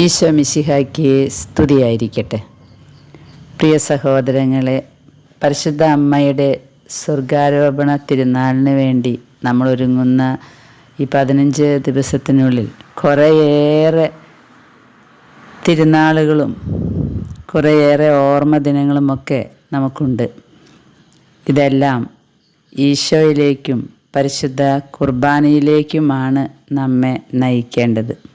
ഈശോ മിശിഹായ്ക്ക് സ്തുതിയായിരിക്കട്ടെ. പ്രിയ സഹോദരങ്ങളെ പരിശുദ്ധ അമ്മയുടെ സ്വർഗാരോപണ തിരുനാളിന് വേണ്ടി നമ്മൾ ഒരുങ്ങുന്ന ഈ പതിനഞ്ച് ദിവസത്തിനുള്ളിൽ കുറേയേറെ തിരുനാളുകളും കുറേയേറെ ഓർമ്മ ദിനങ്ങളുമൊക്കെ നമുക്കുണ്ട്. ഇതെല്ലാം ഈശോയിലേക്കും പരിശുദ്ധ കുർബാനയിലേക്കുമാണ് നമ്മെ നയിക്കേണ്ടത്.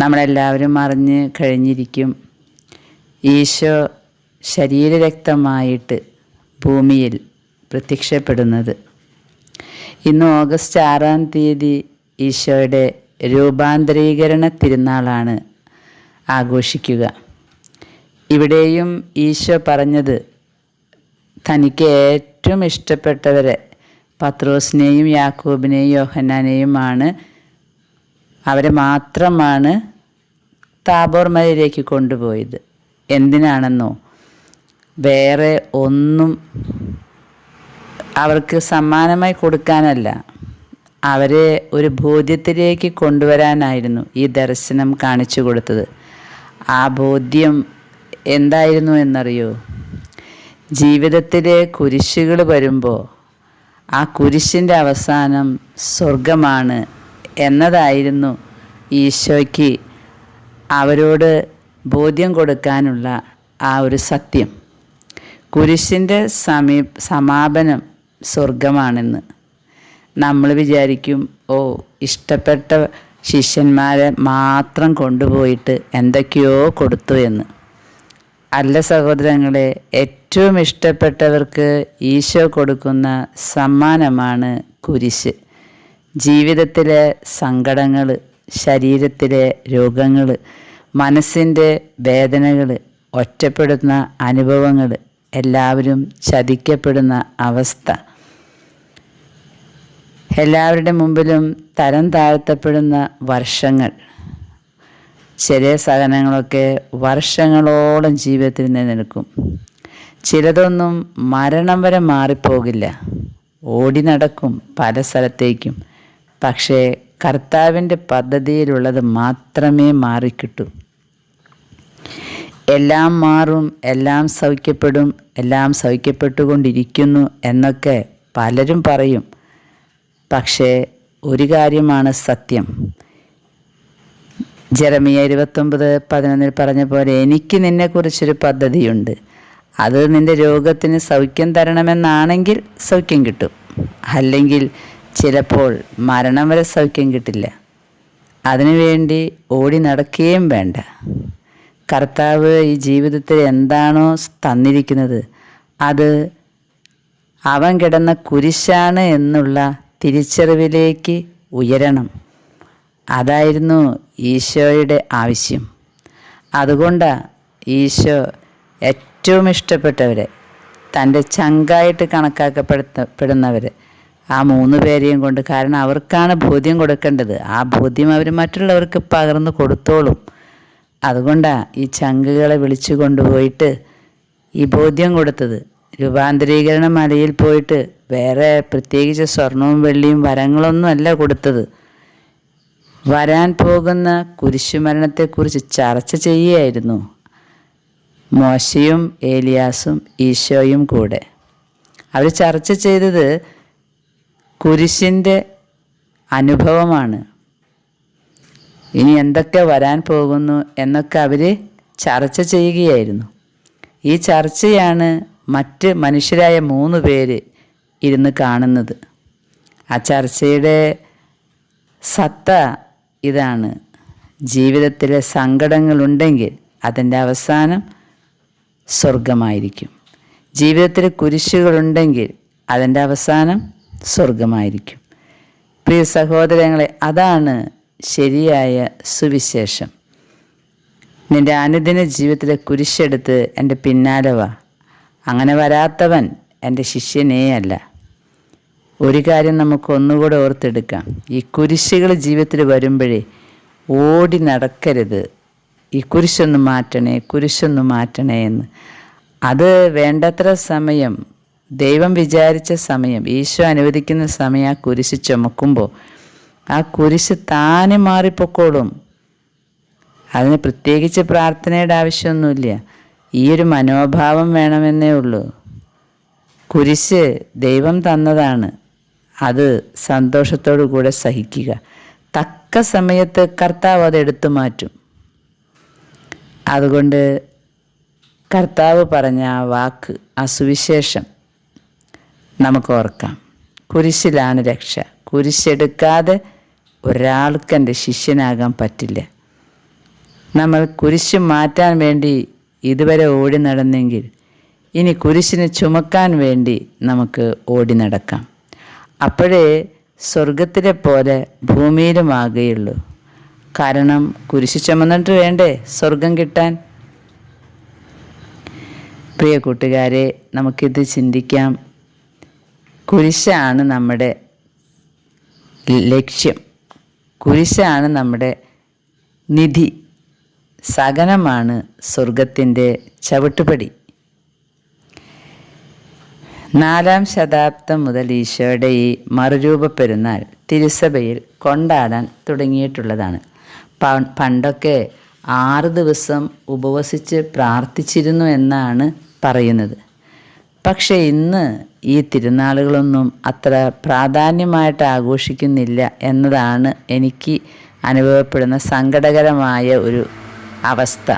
നമ്മളെല്ലാവരും അറിഞ്ഞ് കഴിഞ്ഞിരിക്കും. ഈശോ ശരീരരക്തമായിട്ട് ഭൂമിയിൽ പ്രത്യക്ഷപ്പെടുന്നത്. ഇന്ന് ഓഗസ്റ്റ് ആറാം തീയതി ഈശോയുടെ രൂപാന്തരീകരണ തിരുനാളാണ് ആഘോഷിക്കുക. ഇവിടെയും ഈശോ പറഞ്ഞത് തനിക്ക് ഏറ്റവും ഇഷ്ടപ്പെട്ടവരെ പത്രോസിനെയും യാക്കോബിനെയും യോഹന്നാനെയുമാണ്. അവരെ മാത്രമാണ് താബോർ മലയിലേക്ക് കൊണ്ടുപോയത്. എന്തിനാണെന്നോ? വേറെ ഒന്നും അവർക്ക് സമ്മാനമായി കൊടുക്കാനല്ല. അവരെ ഒരു ബോധ്യത്തിലേക്ക് കൊണ്ടുവരാനായിരുന്നു ഈ ദർശനം കാണിച്ചു കൊടുത്തത്. ആ ബോധ്യം എന്തായിരുന്നു എന്നറിയോ? ജീവിതത്തിലെ കുരിശുകൾ വരുമ്പോൾ ആ കുരിശിന്റെ അവസാനം സ്വർഗമാണ് എന്നതായിരുന്നു ഈശോയ്ക്ക് അവരോട് ബോധ്യം കൊടുക്കാനുള്ള ആ ഒരു സത്യം. കുരിശിന്റെ സമീ സമാപനം സ്വർഗമാണെന്ന് നമ്മൾ വിചാരിക്കും ഓ ഇഷ്ടപ്പെട്ട ശിഷ്യന്മാരെ മാത്രം കൊണ്ടുപോയിട്ട് എന്തൊക്കെയോ കൊടുത്തു എന്ന്. അല്ല സഹോദരങ്ങളെ ഏറ്റവും ഇഷ്ടപ്പെട്ടവർക്ക് ഈശോ കൊടുക്കുന്ന സമ്മാനമാണ് കുരിശ്. ജീവിതത്തിലെ സങ്കടങ്ങൾ ശരീരത്തിലെ രോഗങ്ങൾ മനസ്സിന്റെ വേദനകൾ ഒറ്റപ്പെടുന്ന അനുഭവങ്ങൾ എല്ലാവരും ചതിക്കപ്പെടുന്ന അവസ്ഥ. എല്ലാവരുടെ മുമ്പിലും തരം താഴ്ത്തപ്പെടുന്ന വർഷങ്ങൾ. ചെറിയ സഹനങ്ങളൊക്കെ വർഷങ്ങളോളം ജീവിതത്തിൽ നിലനിൽക്കും. ചിലതൊന്നും മരണം വരെ മാറിപ്പോകില്ല. ഓടി നടക്കും പല സ്ഥലത്തേക്കും. പക്ഷേ കർത്താവിന്റെ പദ്ധതിയിലുള്ളത് മാത്രമേ മാറിക്കിട്ടൂ. എല്ലാം മാറും എല്ലാം സൗഖ്യപ്പെടും എല്ലാം സൗഖ്യപ്പെട്ടുകൊണ്ടിരിക്കുന്നു എന്നൊക്കെ പലരും പറയും. പക്ഷേ ഒരു കാര്യമാണ് സത്യം. ജെറമിയ ഇരുപത്തൊമ്പത് പതിനൊന്നിൽ പറഞ്ഞ പോലെ എനിക്ക് നിന്നെക്കുറിച്ചൊരു പദ്ധതിയുണ്ട്. അത് നിന്റെ രോഗത്തിന് സൗഖ്യം തരണമെന്നാണെങ്കിൽ സൗഖ്യം കിട്ടും. അല്ലെങ്കിൽ ചിലപ്പോൾ മരണം വരെ സൗഖ്യം കിട്ടില്ല. അതിനുവേണ്ടി ഓടി നടക്കുകയും വേണ്ട. കർത്താവ് ഈ ജീവിതത്തിൽ എന്താണോ തന്നിരിക്കുന്നത് അത് അവൻ കിടന്ന കുരിശാണ് എന്നുള്ള തിരിച്ചറിവിലേക്ക് ഉയരണം. അതായിരുന്നു ഈശോയുടെ ആവശ്യം. അതുകൊണ്ടാണ് ഈശോ ഏറ്റവും ഇഷ്ടപ്പെട്ടവരെ തന്റെ ചങ്കായിട്ട് കണക്കാക്കപ്പെടുത്തപ്പെടുന്നവർ ആ മൂന്ന് പേരെയും കൊണ്ട് കാരണം അവർക്കാണ് ബോധ്യം കൊടുക്കേണ്ടത്. ആ ബോധ്യം അവർ മറ്റുള്ളവർക്ക് പകർന്നു കൊടുത്തോളും. അതുകൊണ്ടാണ് ഈ ചങ്കുകളെ വിളിച്ചു കൊണ്ടുപോയിട്ട് ഈ ബോധ്യം കൊടുത്തത്. രൂപാന്തരീകരണ മലയിൽ പോയിട്ട് വേറെ പ്രത്യേകിച്ച് സ്വർണവും വെള്ളിയും വരങ്ങളൊന്നും അല്ല കൊടുത്തത്. വരാൻ പോകുന്ന കുരിശുമരണത്തെക്കുറിച്ച് ചർച്ച ചെയ്യുകയായിരുന്നു മോശയും ഏലിയാസും ഈശോയും കൂടെ. അവർ ചർച്ച ചെയ്തത് കുരിശിന്റെ അനുഭവമാണ്. ഇനി എന്തൊക്കെ വരാൻ പോകുന്നു എന്നൊക്കെ അവർ ചർച്ച ചെയ്യുകയായിരുന്നു. ഈ ചർച്ചയാണ് മറ്റ് മനുഷ്യരായ മൂന്ന് പേര് ഇരുന്ന് കാണുന്നത്. ആ ചർച്ചയുടെ സത്ത ഇതാണ്. ജീവിതത്തിലെ സങ്കടങ്ങളുണ്ടെങ്കിൽ അതിന്റെ അവസാനം സ്വർഗമായിരിക്കും ജീവിതത്തിൽ കുരിശുകളുണ്ടെങ്കിൽ അതിന്റെ അവസാനം സ്വർഗമായിരിക്കും പ്രിയ സഹോദരങ്ങളെ അതാണ് ശരിയായ സുവിശേഷം. നിന്റെ അനുദിന ജീവിതത്തിലെ കുരിശെടുത്ത് എന്റെ പിന്നാലെ വാ. അങ്ങനെ വരാത്തവൻ എന്റെ ശിഷ്യനേ അല്ല. ഒരു കാര്യം നമുക്ക് ഒന്നുകൂടെ ഓർത്തെടുക്കാം. ഈ കുരിശുകൾ ജീവിതത്തിൽ വരുമ്പോഴേ ഓടി നടക്കരുത്. ഈ കുരിശൊന്ന് മാറ്റണേ കുരിശൊന്ന് മാറ്റണേ എന്ന്. അത് വേണ്ടത്ര സമയം ദൈവം വിചാരിച്ച സമയം ഈശോ അനുവദിക്കുന്ന സമയം ആ കുരിശ് ചുമക്കുമ്പോൾ ആ കുരിശ് താനെ മാറിപ്പോക്കോളും. അതിന് പ്രത്യേകിച്ച് പ്രാർത്ഥനയുടെ ആവശ്യമൊന്നുമില്ല. ഈ ഒരു മനോഭാവം വേണമെന്നേ ഉള്ളൂ. കുരിശ് ദൈവം തന്നതാണ്. അത് സന്തോഷത്തോടു കൂടെ സഹിക്കുക. തക്ക സമയത്ത് കർത്താവ് അത് എടുത്തു മാറ്റും. അതുകൊണ്ട് കർത്താവ് പറഞ്ഞ ആ വാക്ക് ആ സുവിശേഷം നമുക്ക് ഓർക്കാം കുരിശിലാണ് രക്ഷ. കുരിശെടുക്കാതെ ഒരാൾക്ക് എന്റെ ശിഷ്യനാകാൻ പറ്റില്ല. നമ്മൾ കുരിശ് മാറ്റാൻ വേണ്ടി ഇതുവരെ ഓടി നടന്നെങ്കിൽ ഇനി കുരിശിനെ ചുമക്കാൻ വേണ്ടി നമുക്ക് ഓടി നടക്കാം. അപ്പോഴേ സ്വർഗത്തിലെ പോലെ ഭൂമിയിലും ഭൂമിയിലുമാകുകയുള്ളൂ. കാരണം കുരിശ് ചുമന്നിട്ട് വേണ്ടേ സ്വർഗം കിട്ടാൻ? പ്രിയ കൂട്ടുകാരെ നമുക്കിത് ചിന്തിക്കാം. കുരിശാണ് നമ്മുടെ ലക്ഷ്യം. കുരിശാണ് നമ്മുടെ നിധി. സകനമാണ് സ്വർഗത്തിന്റെ ചവിട്ടുപടി. നാലാം ശതാബ്ദം മുതൽ ഈശോയുടെ ഈ മറുരൂപ പെരുന്നാൾ തിരുസഭയിൽ കൊണ്ടാടാൻ തുടങ്ങിയിട്ടുള്ളതാണ്. പണ്ടൊക്കെ ആറ് ദിവസം ഉപവസിച്ച് പ്രാർത്ഥിച്ചിരുന്നു എന്നാണ് പറയുന്നത്. പക്ഷേ ഇന്ന് ഈ തിരുനാളുകളൊന്നും അത്ര പ്രാധാന്യമായിട്ട് ആഘോഷിക്കുന്നില്ല എന്നതാണ് എനിക്ക് അനുഭവപ്പെടുന്ന സങ്കടകരമായ ഒരു അവസ്ഥ.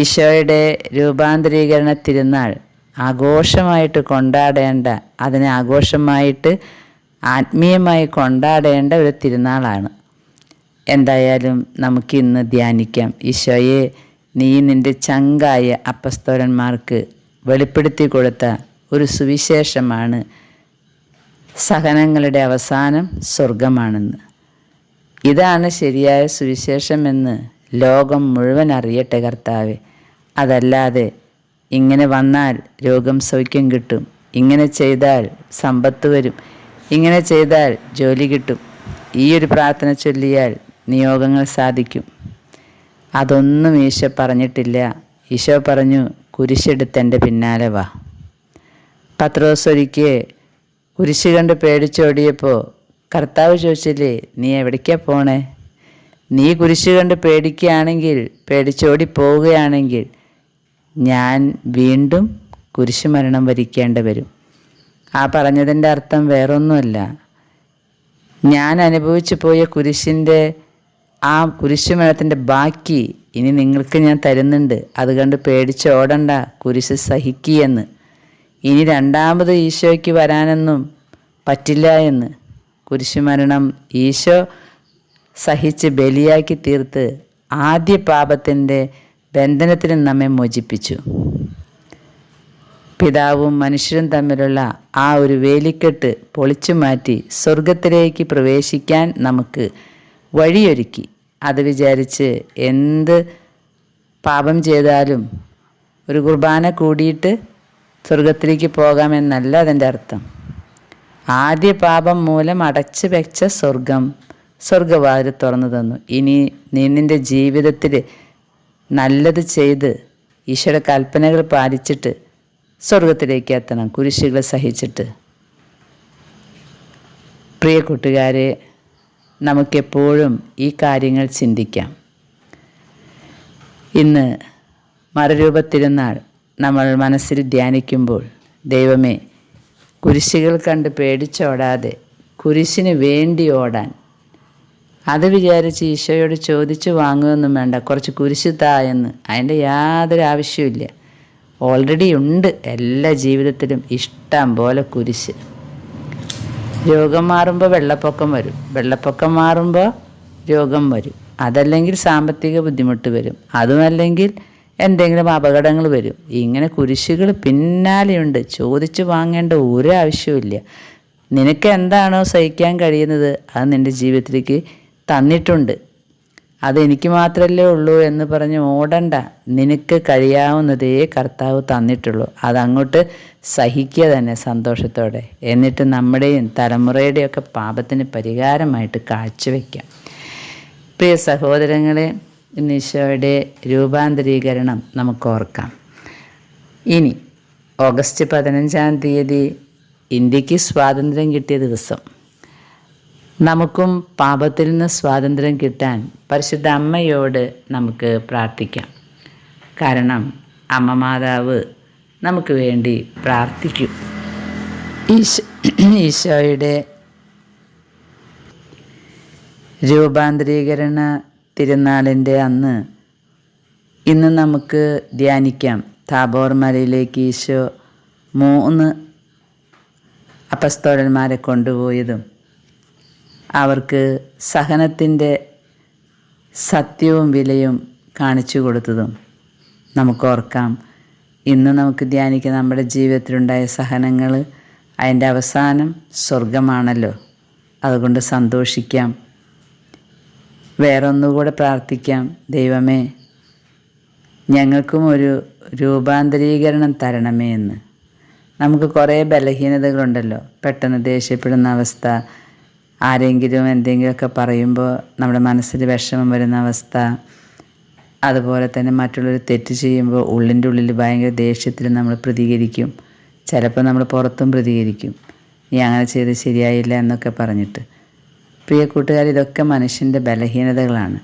ഈശോയുടെ രൂപാന്തരീകരണ തിരുനാൾ ആഘോഷമായിട്ട് കൊണ്ടാടേണ്ട അതിനെ ആഘോഷമായിട്ട് ആത്മീയമായി കൊണ്ടാടേണ്ട ഒരു തിരുനാളാണ്. എന്തായാലും നമുക്കിന്ന് ധ്യാനിക്കാം. ഈശോയെ നീ നിന്റെ ചങ്കായ അപ്പസ്തോലന്മാർക്ക് വെളിപ്പെടുത്തി കൊടുത്ത ഒരു സുവിശേഷമാണ് സഹനങ്ങളുടെ അവസാനം സ്വർഗമാണെന്ന്. ഇതാണ് ശരിയായ സുവിശേഷമെന്ന് ലോകം മുഴുവൻ അറിയട്ടെ കർത്താവെ. അതല്ലാതെ ഇങ്ങനെ വന്നാൽ രോഗം സൗഖ്യം കിട്ടും. ഇങ്ങനെ ചെയ്താൽ സമ്പത്ത് വരും. ഇങ്ങനെ ചെയ്താൽ ജോലി കിട്ടും. ഈ ഒരു പ്രാർത്ഥന ചൊല്ലിയാൽ നിയോഗങ്ങൾ സാധിക്കും. അതൊന്നും ഈശോ പറഞ്ഞിട്ടില്ല. ഈശോ പറഞ്ഞു കുരിശെടുത്ത് എന്റെ പിന്നാലെ വാ. പത്രോസ് ഒരിക്കൽ കുരിശ് കണ്ട് പേടിച്ചോടിയപ്പോൾ കർത്താവ് ചോദിച്ചില്ലേ നീ എവിടേക്കാ പോണേ? നീ കുരിശ് കണ്ട് പേടിക്കുകയാണെങ്കിൽ പേടിച്ചോടി പോവുകയാണെങ്കിൽ ഞാൻ വീണ്ടും കുരിശ് മരണം വരിക്കേണ്ടി വരും. ആ പറഞ്ഞതിന്റെ അർത്ഥം വേറൊന്നുമല്ല. ഞാൻ അനുഭവിച്ചു പോയ കുരിശിന്റെ ആ കുരിശുമരണത്തിന്റെ ബാക്കി ഇനി നിങ്ങൾക്ക് ഞാൻ തരുന്നുണ്ട്. അതുകൊണ്ട് കണ്ട് പേടിച്ച് ഓടണ്ട കുരിശ് സഹിക്കിയെന്ന്. ഇനി രണ്ടാമത് ഈശോയ്ക്ക് വരാനൊന്നും പറ്റില്ല എന്ന്. കുരിശുമരണം ഈശോ സഹിച്ച് ബലിയാക്കി തീർത്ത് ആദ്യ പാപത്തിന്റെ ബന്ധനത്തിന് നമ്മെ മോചിപ്പിച്ചു. പിതാവും മനുഷ്യരും തമ്മിലുള്ള ആ ഒരു വേലിക്കെട്ട് പൊളിച്ചു മാറ്റി സ്വർഗത്തിലേക്ക് പ്രവേശിക്കാൻ നമുക്ക് വഴിയൊരുക്കി. അത് വിചാരിച്ച് എന്ത് പാപം ചെയ്താലും ഒരു കുർബാന കൂടിയിട്ട് സ്വർഗത്തിലേക്ക് പോകാമെന്നല്ല അതിന്റെ അർത്ഥം. ആദ്യ പാപം മൂലം അടച്ചു വെച്ച സ്വർഗം സ്വർഗവാതിൽ തുറന്നു തന്നു. ഇനി നീ നിന്റെ ജീവിതത്തിൽ നല്ലത് ചെയ്ത് ഈശ്വര കൽപ്പനകൾ പാലിച്ചിട്ട് സ്വർഗത്തിലേക്ക് എത്തണം. കുരിശുകൾ സഹിച്ചിട്ട്. പ്രിയ കൂട്ടുകാരെ നമുക്കെപ്പോഴും ഈ കാര്യങ്ങൾ ചിന്തിക്കാം. ഇന്ന് മറുരൂപത്തിരുന്നാൾ നമ്മൾ മനസ്സിൽ ധ്യാനിക്കുമ്പോൾ ദൈവമേ കുരിശുകൾ കണ്ട് പേടിച്ചോടാതെ കുരിശിന് വേണ്ടി ഓടാൻ. അത് വിചാരിച്ച് ഈശോയോട് ചോദിച്ചു വാങ്ങുകയൊന്നും വേണ്ട കുറച്ച് കുരിശ് താ എന്ന്. അതിന്റെ യാതൊരു ആവശ്യമില്ല ഓൾറെഡി ഉണ്ട് എല്ലാ ജീവിതത്തിലും ഇഷ്ടം പോലെ കുരിശ്. രോഗം മാറുമ്പോൾ വെള്ളപ്പൊക്കം വരും. വെള്ളപ്പൊക്കം മാറുമ്പോൾ രോഗം വരും. അതല്ലെങ്കിൽ സാമ്പത്തിക ബുദ്ധിമുട്ട് വരും. അതുമല്ലെങ്കിൽ എന്തെങ്കിലും അപകടങ്ങൾ വരും. ഇങ്ങനെ കുരിശുകൾ പിന്നാലെയുണ്ട് ചോദിച്ചു വാങ്ങേണ്ട ഒരു ആവശ്യമില്ല നിനക്ക് എന്താണോ സഹിക്കാൻ കഴിയുന്നത് അത് നിന്റെ ജീവിതത്തിലേക്ക് തന്നിട്ടുണ്ട്. അതെനിക്ക് മാത്രമല്ലേ ഉള്ളൂ എന്ന് പറഞ്ഞ് ഓടണ്ട. നിനക്ക് കഴിയാവുന്നതേ കർത്താവ് തന്നിട്ടുള്ളൂ. അതങ്ങോട്ട് സഹിക്കുക തന്നെ സന്തോഷത്തോടെ. എന്നിട്ട് നമ്മുടെയും തലമുറയുടെയൊക്കെ പാപത്തിന് പരിഹാരമായിട്ട് കാഴ്ചവെക്കാം പ്രിയ സഹോദരങ്ങളെ നിശോയുടെ രൂപാന്തരീകരണം നമുക്ക് ഓർക്കാം. ഇനി ഓഗസ്റ്റ് പതിനഞ്ചാം തീയതി ഇന്ത്യയ്ക്ക് സ്വാതന്ത്ര്യം കിട്ടിയ ദിവസം. നമുക്കും പാപത്തിൽ നിന്ന് സ്വാതന്ത്ര്യം കിട്ടാൻ പരിശുദ്ധ അമ്മയോട് നമുക്ക് പ്രാർത്ഥിക്കാം. കാരണം അമ്മ മാതാവ് നമുക്ക് വേണ്ടി പ്രാർത്ഥിക്കും. ഈശോ ഈശോയുടെ രൂപാന്തരീകരണ തിരുനാളിന്റെ അന്ന് ഇന്ന് നമുക്ക് ധ്യാനിക്കാം. താബോർ മലയിലേക്ക് ഈശോ മൂന്ന് അപസ്തോലന്മാരെ കൊണ്ടുപോയതും അവർക്ക് സഹനത്തിന്റെ സത്യവും വിലയും കാണിച്ചു കൊടുത്തതും നമുക്ക് ഓർക്കാം. ഇന്ന് നമുക്ക് ധ്യാനിക്കുന്ന നമ്മുടെ ജീവിതത്തിലുണ്ടായ സഹനങ്ങൾ അതിന്റെ അവസാനം സ്വർഗമാണല്ലോ. അതുകൊണ്ട് സന്തോഷിക്കാം. വേറൊന്നുകൂടെ പ്രാർത്ഥിക്കാം. ദൈവമേ ഞങ്ങൾക്കും ഒരു രൂപാന്തരീകരണം തരണമേ എന്ന്. നമുക്ക് കുറേ ബലഹീനതകളുണ്ടല്ലോ. പെട്ടെന്ന് ദേഷ്യപ്പെടുന്ന അവസ്ഥ ആരെങ്കിലും എന്തെങ്കിലുമൊക്കെ പറയുമ്പോൾ നമ്മുടെ മനസ്സിൽ വിഷമം വരുന്ന അവസ്ഥ അതുപോലെ തന്നെ മറ്റുള്ളവർ തെറ്റ് ചെയ്യുമ്പോൾ ഉള്ളിന്റെ ഉള്ളിൽ ഭയങ്കര ദേഷ്യത്തിൽ നമ്മൾ പ്രതികരിക്കും. ചിലപ്പോൾ നമ്മൾ പുറത്തും പ്രതികരിക്കും. നീ അങ്ങനെ ചെയ്ത് ശരിയായില്ല എന്നൊക്കെ പറഞ്ഞിട്ട്. പ്രിയ കൂട്ടുകാർ ഇതൊക്കെ മനുഷ്യന്റെ ബലഹീനതകളാണ്.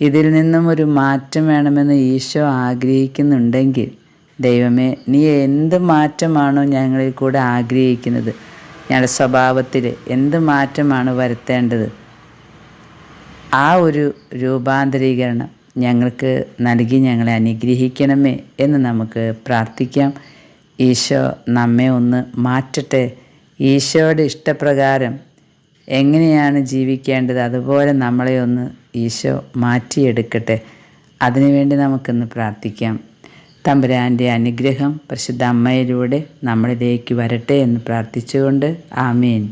ഇതിൽ നിന്നും ഒരു മാറ്റം വേണമെന്ന് ഈശോ ആഗ്രഹിക്കുന്നുണ്ടെങ്കിൽ ദൈവമേ നീ എന്ത് മാറ്റമാണോ ഞങ്ങളിൽ കൂടെ ആഗ്രഹിക്കുന്നത് ഞങ്ങളുടെ സ്വഭാവത്തിൽ എന്ത് മാറ്റമാണ് വരുത്തേണ്ടത്? ആ ഒരു രൂപാന്തരീകരണം ഞങ്ങൾക്ക് നൽകി ഞങ്ങളെ അനുഗ്രഹിക്കണമേ എന്ന് നമുക്ക് പ്രാർത്ഥിക്കാം. ഈശോ നമ്മെ ഒന്ന് മാറ്റട്ടെ. ഈശോയുടെ ഇഷ്ടപ്രകാരം എങ്ങനെയാണ് ജീവിക്കേണ്ടത്? അതുപോലെ നമ്മളെ ഒന്ന് ഈശോ മാറ്റിയെടുക്കട്ടെ. അതിനുവേണ്ടി നമുക്കിന്ന് പ്രാർത്ഥിക്കാം. തമ്പുരാന്റെ അനുഗ്രഹം പരിശുദ്ധ അമ്മയിലൂടെ നമ്മളിലേക്ക് വരട്ടെ എന്ന് പ്രാർത്ഥിച്ചുകൊണ്ട് ആമീൻ.